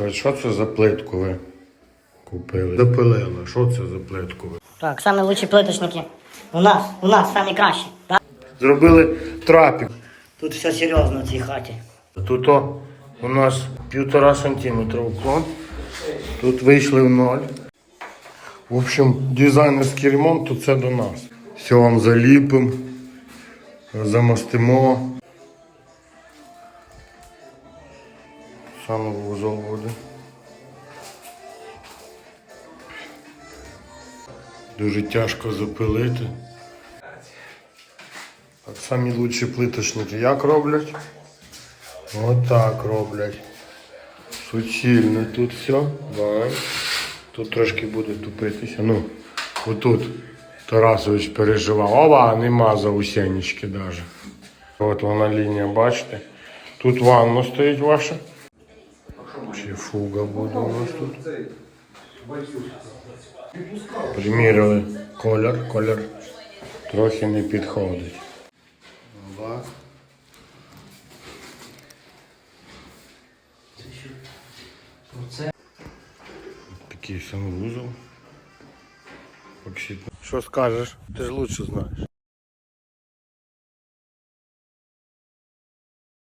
А що це за плитку ви купили? Допилили. Що це за плитку ви? Так, самі лучші плиточники. У нас, у нас самі кращі. Так? Зробили трапік. Тут все серйозно в цій хаті. Тут о, у нас півтора сантиметра уклон. Тут вийшли в ноль. В общем, дизайнерський ремонт то це до нас. Все вам заліпимо, замостимо. Саме вузол буде. Дуже тяжко запилити. Так самі лучші плиточники як роблять? Отак роблять. Суцільно тут все. Давай. Тут трошки буде тупитися. Ну, отут Тарасович переживав. Ова, нема заусенечки навіть. От вона лінія, бачите? Тут ванна стоїть ваша. Чи фуга буде у нас тут? Приміряли колір, колір трохи не підходить. Ова. Такий санвузол. Вообще. Що скажеш? Ти ж лучше знаєш.